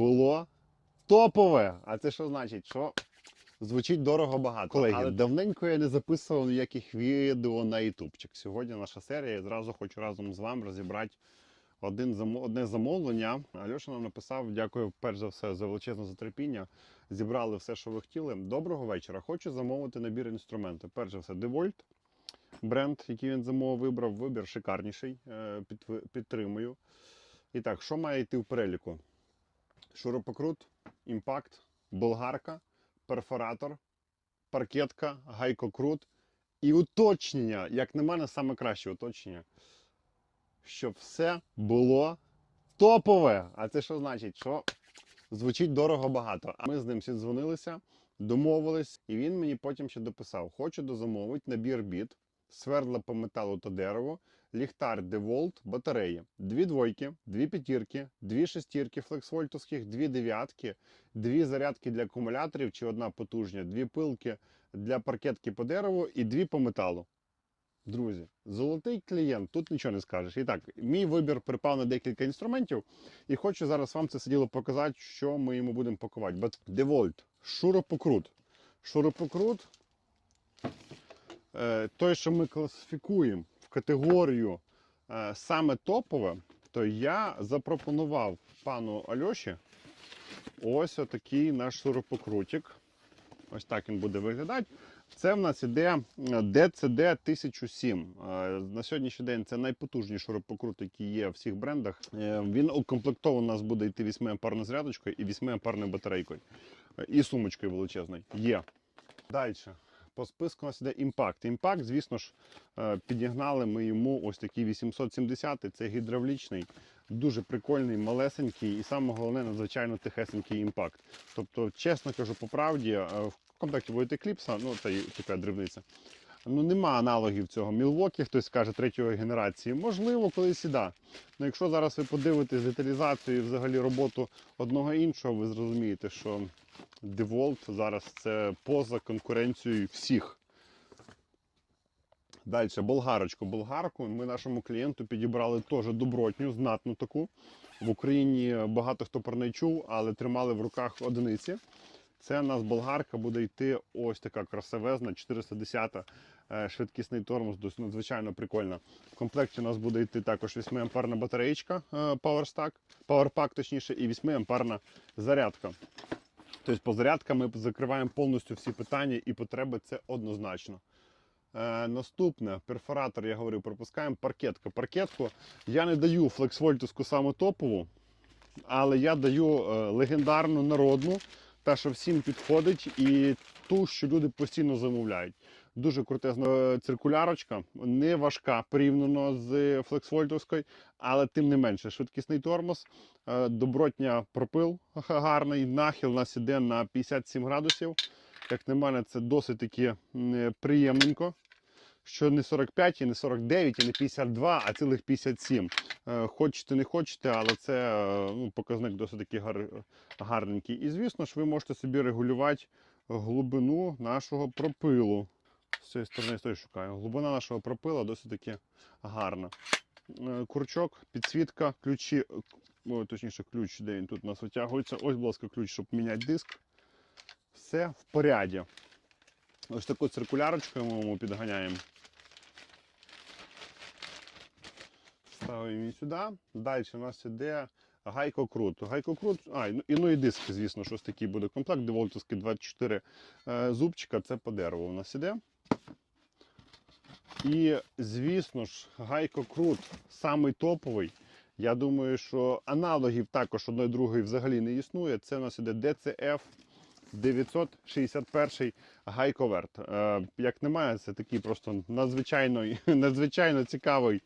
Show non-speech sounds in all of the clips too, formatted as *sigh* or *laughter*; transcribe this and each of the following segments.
було топове. А це що значить? Що звучить дорого багато. Колеги, Але- давненько я не записував ніяких відео на ютубчик. Сьогодні наша серія. Я зразу хочу разом з вами розібрати один замо- одне замовлення. Альоша нам написав: дякую перш за все за величезне затерпіння. Зібрали все, що ви хотіли. Доброго вечора. Хочу замовити набір інструментів. Перш за все, DeWalt. Бренд, який він замовив, вибрав. Вибір шикарніший. е, Підтримую. І так, що має йти в переліку? Шуропокрут, імпакт, болгарка, перфоратор, паркетка, гайкокрут і уточнення, як на мене, саме краще уточнення, щоб все було топове. А це що значить? Що звучить дорого багато. А ми з ним всі дзвонилися, домовились, і він мені потім ще дописав: хочу дозамовити набір біт, свердла по металу та дереву, ліхтар DeWalt, батареї, дві двойки, дві п'ятірки, дві шестірки флексвольтовських, дві дев'ятки, дві зарядки для акумуляторів чи одна потужня, дві пилки для паркетки по дереву і дві по металу. Друзі, золотий клієнт, тут нічого не скажеш. І так, мій вибір припав на декілька інструментів, і хочу зараз вам це сиділо показати, що ми йому будемо пакувати. DeWalt, шуропокрут. Шуропокрут, той, що ми класифікуємо в категорію е, саме топове, то я запропонував пану Альоші ось отакий наш шуропокрутик. Ось так він буде виглядати. Це в нас іде DCD 1007. Е, На сьогоднішній день це найпотужніший шуропокрут, який є в всіх брендах. Е, Він укомплектований у нас буде йти 8 амперною зарядочкою і 8 амперною батарейкою. Е, І сумочкою величезною. Є. Далі. По списку у нас іде імпакт. Імпакт, звісно ж, е, підігнали ми йому ось такий 870 Це гідравлічний, дуже прикольний, малесенький і саме головне, надзвичайно тихесенький імпакт. Тобто, чесно кажу, по правді, е, в комплекті буде кліпса, ну це така дрібниця. Ну, нема аналогів цього Мілвокі, хтось скаже третьої генерації. Можливо, колись і да. Ну, якщо зараз ви подивитесь деталізацію і взагалі роботу одного іншого, ви зрозумієте, що DeWalt зараз це поза конкуренцією всіх. Далі, болгарочку. Болгарку ми нашому клієнту підібрали теж добротню, знатну таку. В Україні багато хто про неї чув, але тримали в руках одиниці. Це у нас болгарка буде йти ось така красивезна, 410 е, швидкісний тормоз, надзвичайно прикольна. В комплекті у нас буде йти також 8 амперна батареєчка е, PowerStack, PowerPack, точніше, і 8 амперна зарядка. Тобто по зарядкам ми закриваємо повністю всі питання і потреби це однозначно. Е, наступне перфоратор, я говорив, пропускаємо паркетка. Паркетку я не даю флексвольтовську саму топову, але я даю е, легендарну народну, та, що всім підходить, і ту, що люди постійно замовляють. Дуже крутезна е, циркулярочка, не важка порівняно з флексвольтовською, але тим не менше, швидкісний тормоз, е, добротня пропил гарний, нахил нас іде на 57 градусів. Як на мене, це досить таки м, приємненько. Що не 45, і не 49, і не 52, а цілих 57. Е, Хочете, не хочете, але це е, ну, показник досить таки гар, гарненький. І звісно ж, ви можете собі регулювати глибину нашого пропилу. З цієї сторони я шукаю. Глибина нашого пропила досить таки гарна. Е, Курчок, підсвітка, ключі, о, точніше, ключ, де він тут у нас витягується. Ось, будь ласка, ключ, щоб міняти диск. Все в поряді. Ось таку циркулярочку ми підганяємо. Ставимо її сюди. Далі у нас іде гайкокрут. Гайкокрут, а, і ну- і ну диск, звісно, щось такий буде комплект. Деволтовський 24 е, зубчика, це по дереву у нас іде. І, звісно ж, гайкокрут самий топовий. Я думаю, що аналогів також одної другої взагалі не існує. Це у нас іде DCF 961 гайковерт. Е, як немає, це такий просто надзвичайно, *laughs* надзвичайно цікавий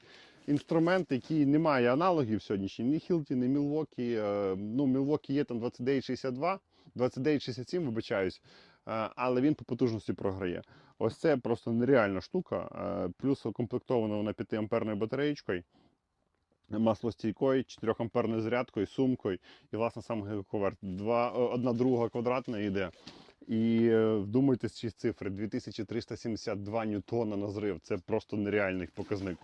інструмент, який не має аналогів сьогоднішній. Ні Хілті, ні Мілвокі. Е, ну, Мілвокі є там 2962, 2967, вибачаюсь, е, але він по потужності програє. Ось це просто нереальна штука. Е, плюс укомплектована вона 5 амперною батареєчкою маслостійкою, 4 амперною зарядкою, сумкою і, власне, сам е, одна друга квадратна йде. І е, вдумайтесь ці цифри: 2372 ньютона на зрив. Це просто нереальний показник.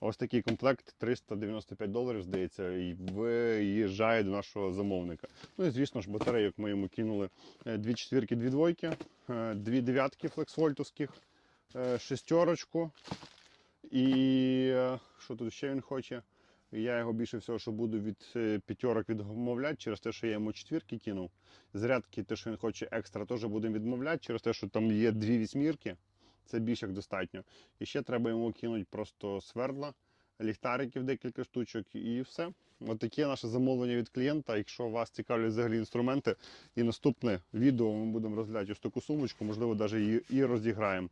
Ось такий комплект 395 доларів, здається, і виїжджає до нашого замовника. Ну і звісно ж, батарейок ми йому кинули е, дві четвірки, дві двойки, е, дві дев'ятки флексвольтовських, шестерочку. І що тут ще він хоче? Я його більше всього, що буду від е, п'ятерок відмовляти через те, що я йому четвірки кинув. Зарядки, те, що він хоче екстра, теж будемо відмовляти через те, що там є дві вісьмірки. Це більш як достатньо. І ще треба йому кинути просто свердла, ліхтариків декілька штучок і все. От таке наше замовлення від клієнта. Якщо вас цікавлять взагалі інструменти, і наступне відео ми будемо розглядати ось таку сумочку, можливо, навіть її розіграємо,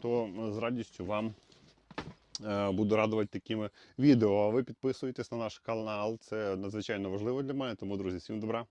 то е, з радістю вам буду радувати такими відео. А ви підписуйтесь на наш канал. Це надзвичайно важливо для мене. Тому, друзі, всім добра.